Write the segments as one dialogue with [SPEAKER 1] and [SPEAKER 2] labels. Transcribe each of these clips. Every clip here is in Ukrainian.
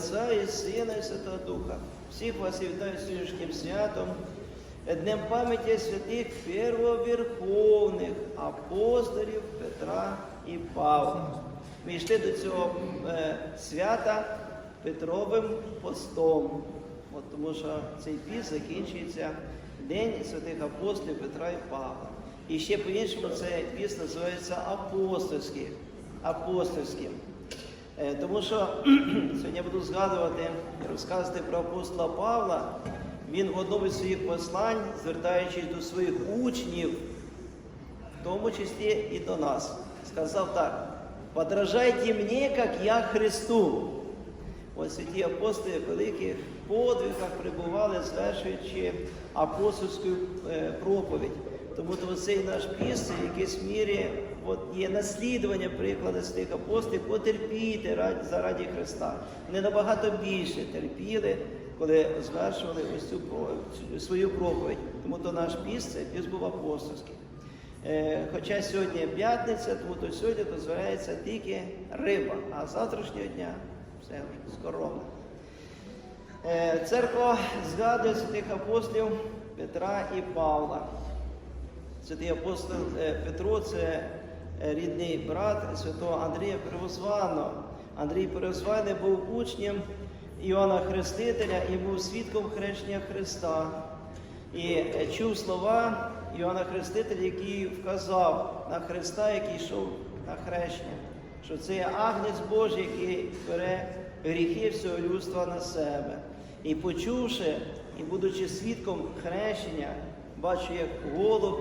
[SPEAKER 1] Отця і Сина і Святого Духа. Всіх вас вітаю з сьогоднішнім святом, Днем пам'яті святих первоверховних апостолів Петра і Павла. Ми йшли до цього е, свята Петровим постом, От тому що цей піст закінчується День святих апостолів Петра і Павла. І ще по-іншому цей піст називається апостольський. апостольським. Е, Тому що сьогодні я буду згадувати і розказувати про апостола Павла. Він в одному із своїх послань, звертаючись до своїх учнів, в тому числі і до нас, сказав так: подражайте мені, як я Христу. Ось святі апостоли в великих подвигах прибували, звершуючи апостольську е, проповідь. Тому то цей наш піст в якійсь мірі от, є наслідування прикладу з тих апостолів, потерпіти заради Христа. Вони набагато більше терпіли, коли звершували ось цю свою проповідь. Тому то наш піст, це піст був апостольський. Е, Хоча сьогодні п'ятниця, тому то сьогодні дозволяється тільки риба, а з завтрашнього дня все вже Церква згадує святих апостолів Петра і Павла. Святий апостол е, Петро це е, рідний брат святого Андрія Первозваного. Андрій Первозваний був учнем Іоанна Хрестителя і був свідком хрещення Христа. І е, чув слова Іоанна Хрестителя, який вказав на Христа, який йшов на хрещення, що це є агнець Божий, який бере гріхи всього людства на себе. І почувши, і будучи свідком хрещення, бачу, як голуб,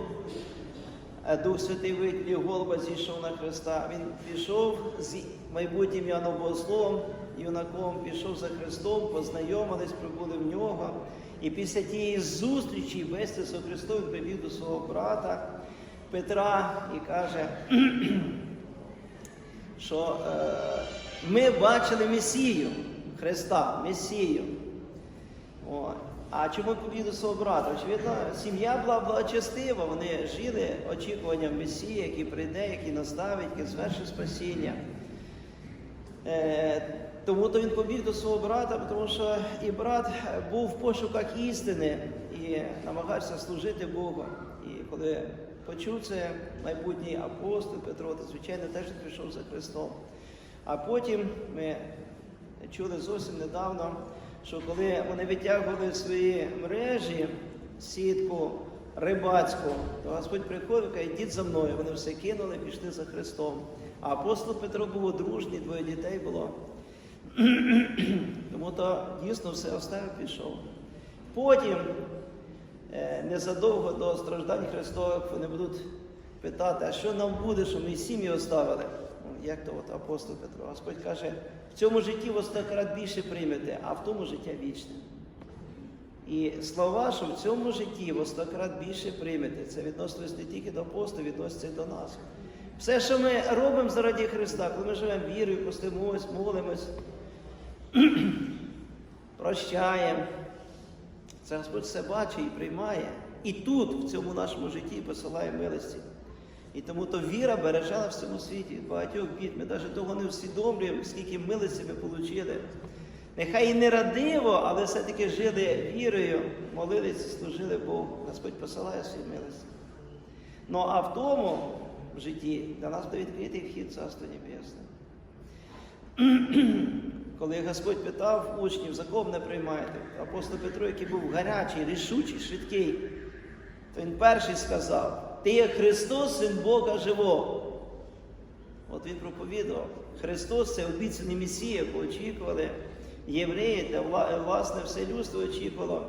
[SPEAKER 1] е, Дух Святий виділив голуба зійшов на Христа. Він пішов з майбутнім Яном Богословом, юнаком, пішов за Христом, познайомились, прибули в нього. І після тієї зустрічі весь Ісус Христос він привів до свого брата Петра і каже, що е, ми бачили Месію Христа, Месію. О. А чому повів до свого брата? Очевидно, сім'я була благочестива, вони жили очікуванням Месії, який прийде, який наставить, який звершить спасіння. Е, тому то він побіг до свого брата, тому що і брат був в пошуках істини і намагався служити Богу. І коли почув це майбутній апостол Петро, то звичайно теж пішов за Христом. А потім ми чули зовсім недавно, що коли вони витягували свої мережі, сітку рибацьку, то Господь приходив каже, йдіть за мною. Вони все кинули, пішли за Христом. А апостол Петро був одружний, двоє дітей було. Тому то дійсно все оставив, пішов. Потім, е, незадовго до страждань Христових, вони будуть питати, а що нам буде, що ми сім'ї оставили? Як то от апостол Петро? Господь каже, в цьому житті ви стократ більше приймете, а в тому життя вічне. І слова, що в цьому житті ви стократ більше приймете, це відноситься не тільки до апостолів, відноситься до нас. Все, що ми робимо заради Христа, коли ми живемо вірою, постимось, молимось, прощаємо, це Господь все бачить і приймає. І тут, в цьому нашому житті, посилає милості. І тому то віра береже на всьому світі багатьох бід. Ми навіть того не усвідомлюємо, скільки милості ми отримали. Нехай і не радиво, але все-таки жили вірою, молились, служили Богу. Господь посилає свої милості. Ну а в тому в житті для нас буде відкритий вхід в Царство Небесне. Коли Господь питав учнів, за кого мене приймаєте, апостол Петро, який був гарячий, рішучий, швидкий, то він перший сказав: Ти є Христос, син Бога живого. От він проповідував. Христос це обіцяний Месія, яку очікували євреї та власне все людство очікувало.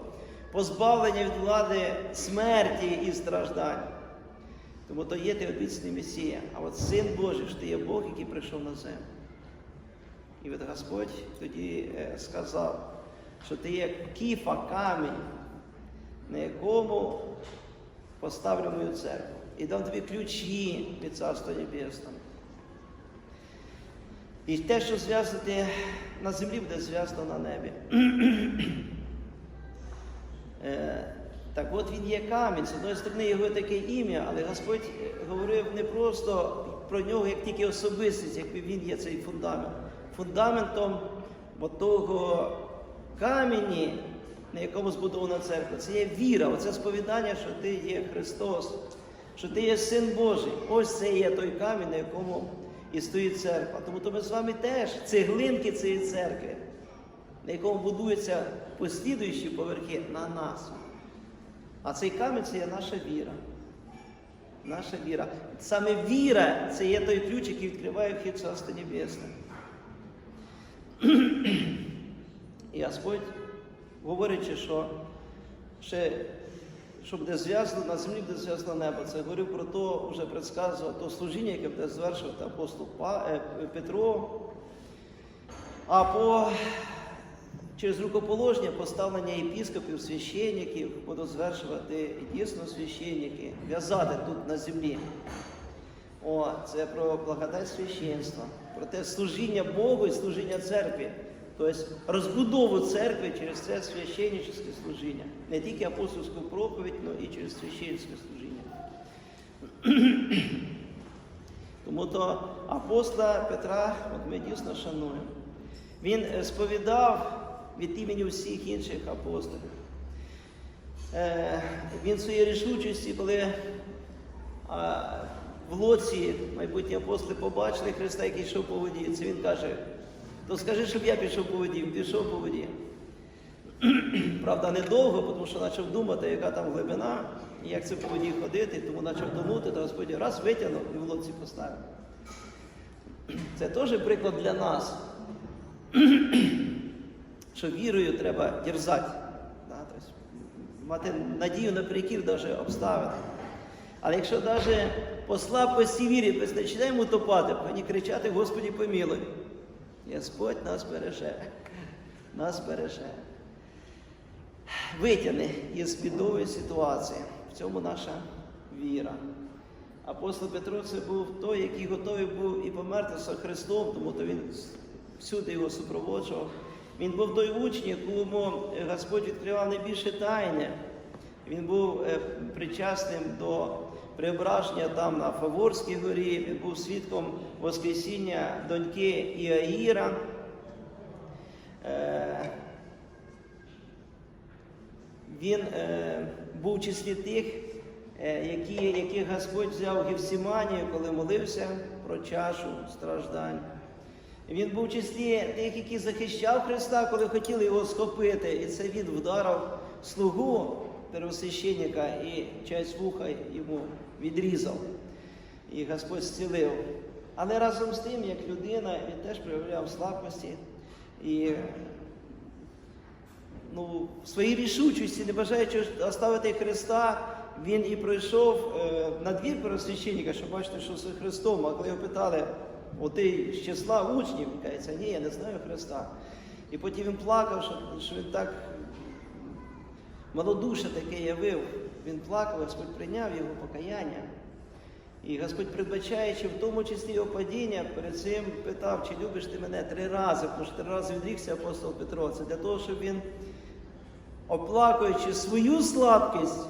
[SPEAKER 1] Позбавлення від влади смерті і страждань. Тому то є ти обіцяний Месія. А от Син Божий, що ти є Бог, який прийшов на землю. І от Господь тоді е, сказав, що ти є кіфа камінь, на якому поставлю мою церкву. І дам тобі ключі від Царства Небесного. І те, що зв'язати на землі, буде зв'язано на небі. Е, Так от він є камінь, з одної сторони його таке ім'я, але Господь говорив не просто про нього як тільки особистість, як він є цей фундамент. Фундаментом того камені, на якому збудована церква, це є віра, оце сповідання, що ти є Христос, що ти є Син Божий. Ось це є той камінь, на якому і стоїть церква. Тому то ми з вами теж цеглинки цієї церкви, на якому будуються послідуючі поверхи на нас. А цей камінь це є наша віра. Наша віра. Саме віра це є той ключ, який відкриває вхід в Царство Небесне. І Господь, говорячи, що ще що буде зв'язано на землі, буде зв'язано небо. Це говорив про то, вже предсказував то служіння, яке буде звершувати апостол е, Петро. А по через рукоположення поставлення єпіскопів, священників будуть звершувати дійсно священники, в'язати тут на землі. О, це про благодать священства, про те служіння Богу і служіння церкві. Тобто розбудову церкви через це священническе служіння. Не тільки апостольську проповідь, але і через священницьке служіння. Тому то апостола Петра от ми дійсно шануємо. Він е, сповідав від імені всіх інших апостолів. Е, Він в своїй рішучості, коли в лоці майбутні апостоли побачили Христа, який йшов по воді, це він каже, то скажи, щоб я пішов по воді, пішов по воді. Правда, недовго, тому що почав думати, яка там глибина, і як це по воді ходити, тому почав тонути, то Господь раз витягнув і в лодці поставив. Це теж приклад для нас, що вірою треба дерзати, мати надію наперекір навіть обставин. Але якщо навіть по слабкості вірі ми починаємо утопати, повинні кричати, Господі помілуй. Господь нас береже, нас береже. Витягне із бідової ситуації. В цьому наша віра. Апостол Петро це був той, який готовий був і померти з Христом, тому то він всюди його супроводжував. Він був той учень, якому Господь відкривав найбільше тайне. Він був е, причасним до преображення там на Фаворській горі, він був свідком Воскресіння доньки Іаїра. Е, Він е, був в числі тих, е, які, яких Господь взяв в коли молився про чашу страждань. Він був в числі тих, які захищав Христа, коли хотіли його схопити. І це він вдарив слугу первосвященника і часть вуха йому відрізав. І Господь зцілив. Але разом з тим, як людина, він теж проявляв слабкості. І ну, в своїй рішучості, не бажаючи оставити Христа, він і пройшов е, на двір первосвященника, щоб бачити, що з Христом. А коли його питали, о ти з числа учнів, він каже, ні, я не знаю Христа. І потім він плакав, що, що він так малодуше таке явив. Він плакав, Господь прийняв його покаяння. І Господь, передбачаючи в тому числі його падіння, перед цим питав, чи любиш ти мене три рази, тому що три рази відрікся апостол Петро. Це для того, щоб він, оплакуючи свою слабкість,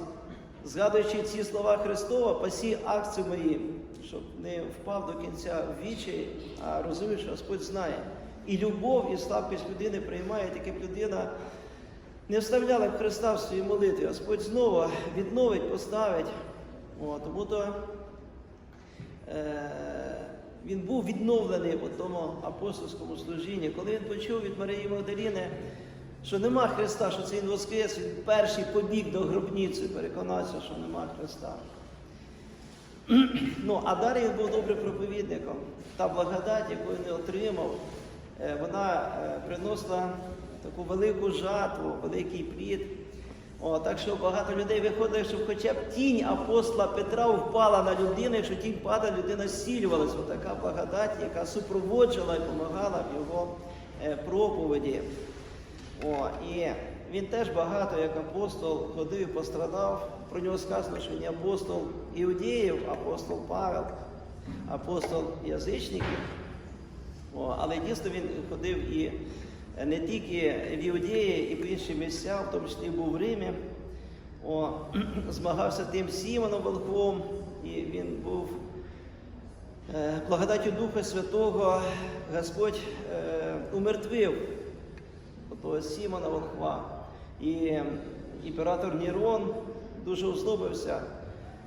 [SPEAKER 1] згадуючи ці слова Христова, пасі акцію мої, щоб не впав до кінця в вічі, а розумів, що Господь знає. І любов, і слабкість людини приймає, таке людина не вставляла б Христа в свої молитві. Господь знову відновить, поставить. О, тому то е, він був відновлений у тому апостольському служінні. Коли він почув від Марії Магдаліни, що нема Христа, що це він воскрес, він перший побіг до гробниці, переконався, що нема Христа. Ну, а далі він був добрим проповідником. Та благодать, яку він отримав, е, вона е, приносила таку велику жатву, великий плід. О, так що багато людей виходить, щоб хоча б тінь апостола Петра впала на людину, якщо тінь падає, людина зцілювалася. Ось така благодать, яка супроводжувала і допомагала в його е, проповіді. О, і він теж багато, як апостол, ходив і пострадав. Про нього сказано, що він апостол іудеїв, апостол Павел, апостол язичників. О, але дійсно він ходив і не тільки в Іудеї, і в інші місця, в тому числі був в Римі. О, змагався тим Сімоном Волхвом, і він був е, благодаттю Духа Святого, Господь е, умертвив того Сімона Волхва. І імператор Нірон дуже озлобився,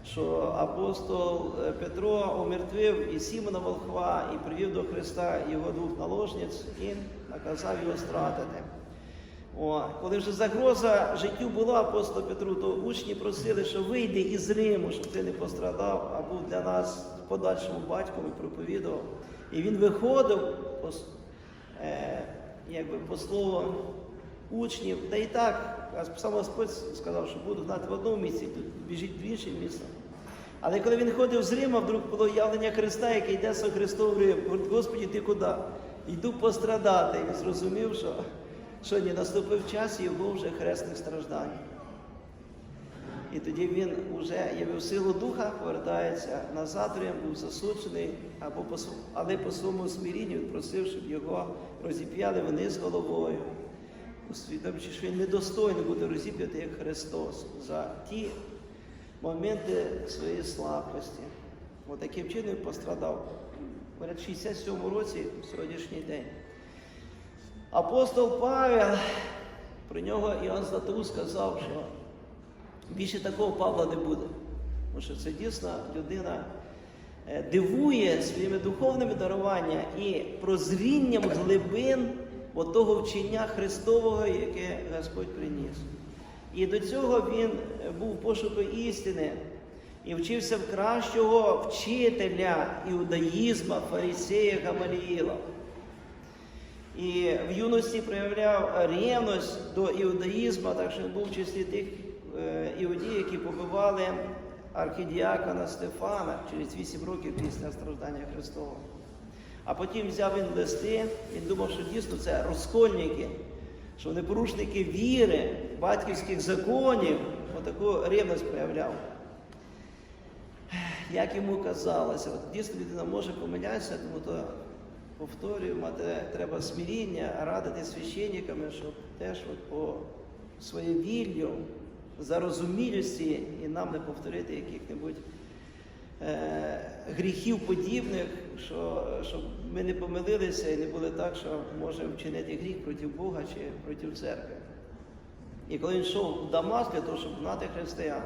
[SPEAKER 1] що апостол е, Петро умертвив і Сімона Волхва, і привів до Христа його двох наложниць наказав його стратити. О, коли вже загроза життю була апостолу Петру, то учні просили, що вийди із Риму, щоб ти не пострадав, а був для нас подальшому батьком і проповідував. І він виходив е, якби, по слову учнів, та і так, сам Господь сказав, що буду знати в одному місці, тут біжить в інше місто. Але коли він ходив з Рима, вдруг було явлення Христа, який йде со Христом в Рим. Говорить, Господі, ти куди? Йду пострадати. І він зрозумів, що, що ні, наступив час його вже хресних страждань. І тоді він вже явив силу духа, повертається назад, в Рим, був засуджений, або по, але по своєму смирінню він просив, щоб його розіп'яли вниз головою, усвідомлюючи, що він недостойний бути розіп'ятий як Христос за ті моменти своєї слабкості. От таким чином пострадав. В 67 році, в сьогоднішній день. Апостол Павел, про нього Іоанн Златоуст сказав, що більше такого Павла не буде. Тому що це дійсно людина е, дивує своїми духовними даруваннями і прозрінням глибин того вчення Христового, яке Господь приніс. І до цього він е, був в пошуку істини і вчився в кращого вчителя іудаїзма, фарисея Гамаліїла. І в юності проявляв ревність до іудаїзму, так що він був в числі тих е, іудеїв, які побивали архідіакона Стефана через 8 років після страждання Христового. А потім взяв він листи, він думав, що дійсно це розкольники, що вони порушники віри, батьківських законів, отаку ревність проявляв. Як йому казалося, от дійсно людина може помилятися, тому то повторюю, мати треба смиріння, радити священниками, щоб теж от по своєю віллю, зарозумілості і нам не повторити яких-небудь е, гріхів подібних, що, щоб ми не помилилися і не були так, що можемо вчинити гріх проти Бога чи проти церкви. І коли він йшов в Дамаск для того, щоб знати християн,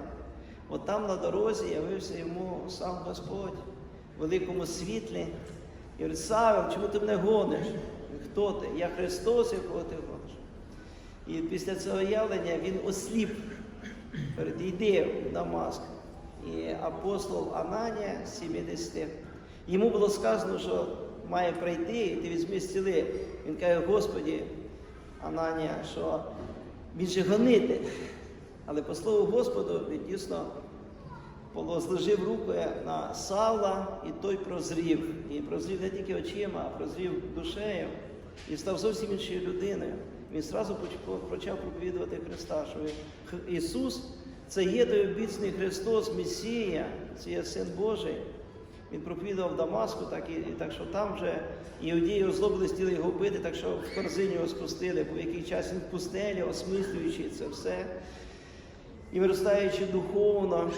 [SPEAKER 1] от там на дорозі явився йому сам Господь в великому світлі. І говорить, Савел, чому ти мене гониш? Хто ти? Я Христос, якого ти гониш. І після цього явлення він осліп. Говорить, йди в Дамаск. І апостол Ананія 70. Йому було сказано, що має прийти, і ти візьми стіли. Він каже, Господі, Ананія, що він же гонити. Але по слову Господу він дійсно зложив руку на Савла, і той прозрів. І прозрів не тільки очима, а прозрів душею і став зовсім іншою людиною. Він поч- почав проповідувати Христа, що Ісус це є той обіцяний Христос, Месія, це є Син Божий. Він проповідував Дамаску, так і, і так що там вже іудеї озлобились, хотіли його вбити, так що в корзині його спустили, бо в який час він в пустелі, осмислюючи це все і виростаючи духовно,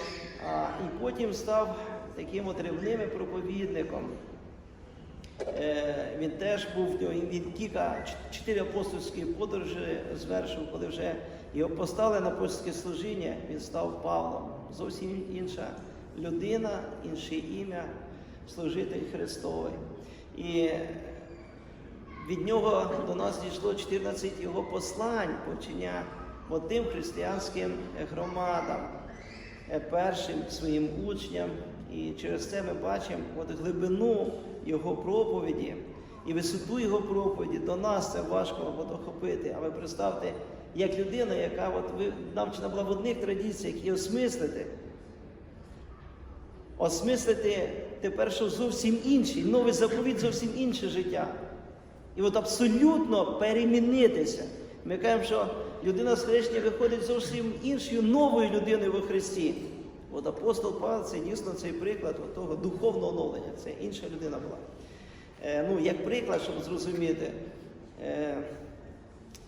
[SPEAKER 1] а, і потім став таким от ревнивим проповідником. Е, він теж був він кілька чотири апостольські подорожі звершив, коли вже його поставили на апостольське служіння, він став Павлом. Зовсім інша людина, інше ім'я, служитель Христовий. І від нього до нас дійшло 14 його послань, починя от тим християнським громадам, е, першим своїм учням. І через це ми бачимо от глибину його проповіді і висоту його проповіді. До нас це важко от охопити. А ви представте, як людина, яка от навчена була в одних традиціях і осмислити, осмислити тепер, що зовсім інший, новий заповіт, зовсім інше життя. І от абсолютно перемінитися. Ми кажемо, що людина з хрещення виходить зовсім іншою новою людиною во Христі. От апостол Павло це дійсно цей приклад того духовного оновлення. Це інша людина була. Е, ну, як приклад, щоб зрозуміти, е,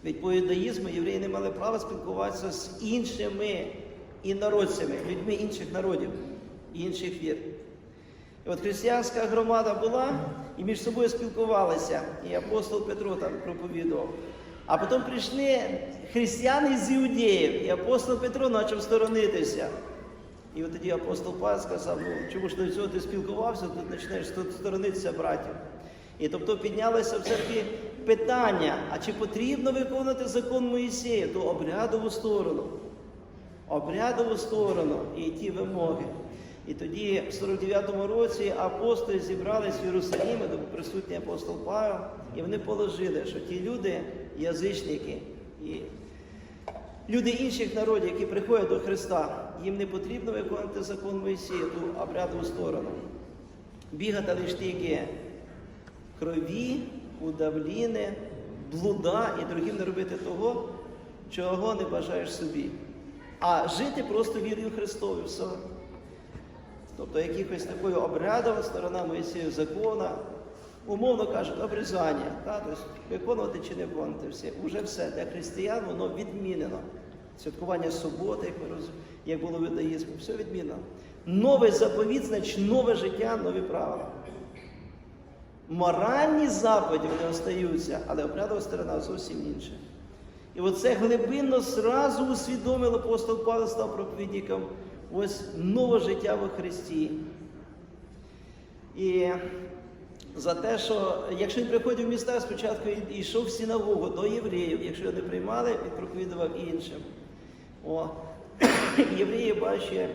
[SPEAKER 1] від по іудаїзму євреї не мали права спілкуватися з іншими інородцями, людьми інших народів інших вір. І от християнська громада була і між собою спілкувалися. І апостол Петро там проповідував. А потім прийшли християни з іудеїв, і апостол Петро почав сторонитися. І от тоді апостол Павел сказав, ну чому ж до цього ти спілкувався, тут тут сторонитися братів. І тобто піднялося в церкві питання, а чи потрібно виконувати закон Моїсея, ту обрядову сторону, обрядову сторону і ті вимоги. І тоді, в 49-му році, апостоли зібрались в Єрусалімі, присутній апостол Павел, і вони положили, що ті люди, язичники і люди інших народів, які приходять до Христа, їм не потрібно виконувати закон Моїсея, ту обрядову сторону. Бігати лише тільки крові, удавліни, блуда і другим не робити того, чого не бажаєш собі. А жити просто вірою Христові. Все. Тобто якихось такою обрядова сторона Моїсею закона, умовно кажуть, обрізання, та, тобто виконувати чи не виконувати все. Уже все для християн воно відмінено. Святкування суботи, як, роз... як було в іудаїзмі, все відмінено. Новий заповіт, значить нове життя, нові правила. Моральні заповіді вони остаються, але обрядова сторона зовсім інша. І оце глибинно зразу усвідомив апостол Павло став проповідником ось нове життя во Христі. І за те, що якщо він приходив в міста, спочатку і- йшов в синагогу до євреїв, якщо його не приймали, він проповідував іншим. О, євреї бачать,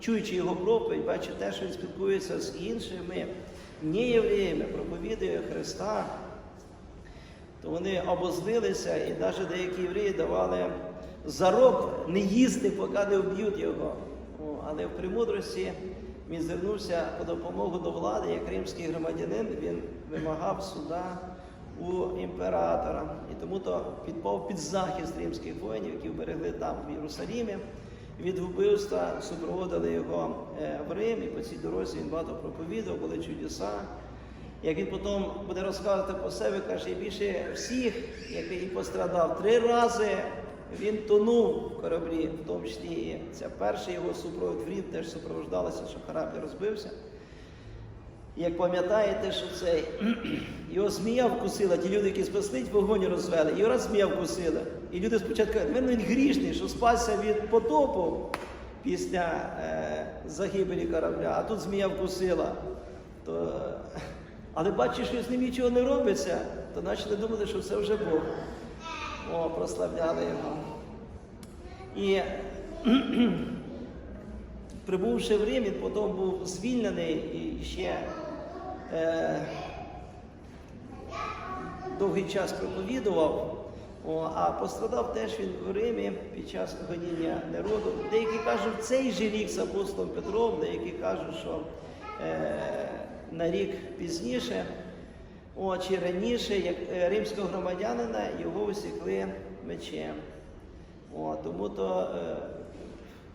[SPEAKER 1] чуючи його проповідь, бачать те, що він спілкується з іншими неєвреями, проповідує Христа, то вони обозлилися і навіть деякі євреї давали зарок не їсти, поки не вб'ють його. О, але в премудрості він звернувся по допомогу до влади, як римський громадянин, він вимагав суда у імператора. І тому то підпав під захист римських воїнів, які вберегли там в Єрусалімі. Від вбивства супроводили його е, в Рим, і по цій дорозі він багато проповідав, були чудеса. Як він потім буде розказувати по себе, каже, більше всіх, який пострадав три рази, він тонув в кораблі, в тому числі і ця перший його супровід в Рим теж супроводжалося, що корабль розбився. Як пам'ятаєте, що цей його змія вкусила, ті люди, які спаслись, вогонь розвели, його раз змія вкусила. І люди спочатку кажуть, «Він він грішний, що спасся від потопу після е, загибелі корабля, а тут змія вкусила. То... Але бачиш, що з ним нічого не робиться, то почали думати, що це вже Бог. О, прославляли його. І прибувши в Рим, він потім був звільнений і ще е, довгий час проповідував, О, а пострадав теж він в Римі під час гоніння народу. Деякі кажуть, цей же рік з апостолом Петром, деякі кажуть, що е, на рік пізніше, чи раніше, як е, римського громадянина, його усікли мечем. Тому то е,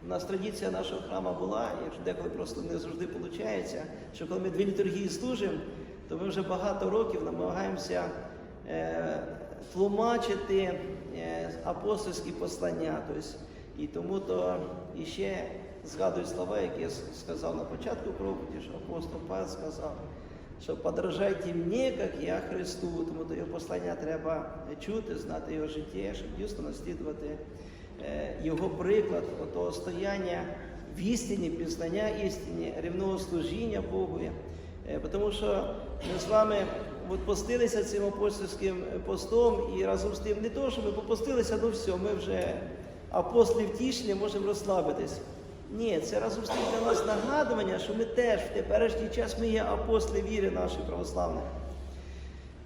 [SPEAKER 1] у нас традиція нашого храму була, якщо деколи просто не завжди виходить, що коли ми дві літургії служимо, то ми вже багато років намагаємося е, тлумачити е, апостольські послання. Тобто, і тому то іще згадую слова, які я сказав на початку проповіді, що апостол Павел сказав, що подражайте мені, як я Христу, тому то його послання треба чути, знати його життя, щоб дійсно наслідувати е, його приклад того стояння в істині, пізнання істині, рівного служіння Богу. Е, Тому що ми з вами постилися цим апостольським постом і разом з тим не то, що ми попостилися, ну все, ми вже апостоли втішні, можемо розслабитись. Ні, це разом з тим для нас нагадування, що ми теж в теперішній час ми є апостоли віри нашої православної.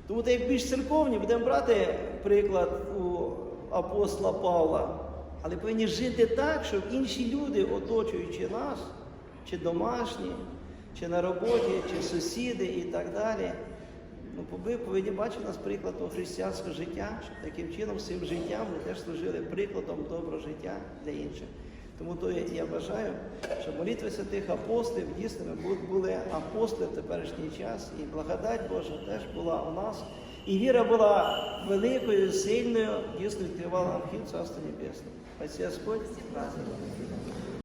[SPEAKER 1] Тому як більш церковні, будемо брати приклад у апостола Павла, але повинні жити так, щоб інші люди, оточуючи нас, чи домашні, чи на роботі, чи сусіди і так далі, ну, ви повинні бачити нас приклад того християнського життя, щоб таким чином всім життям ми теж служили прикладом доброго життя для інших. Тому то я, бажаю, щоб молитви святих апостолів дійсно були апостоли в теперішній час, і благодать Божа теж була у нас. І віра була великою, сильною, дійсно відкривала нам вхід Царства Небесного. Господь разом.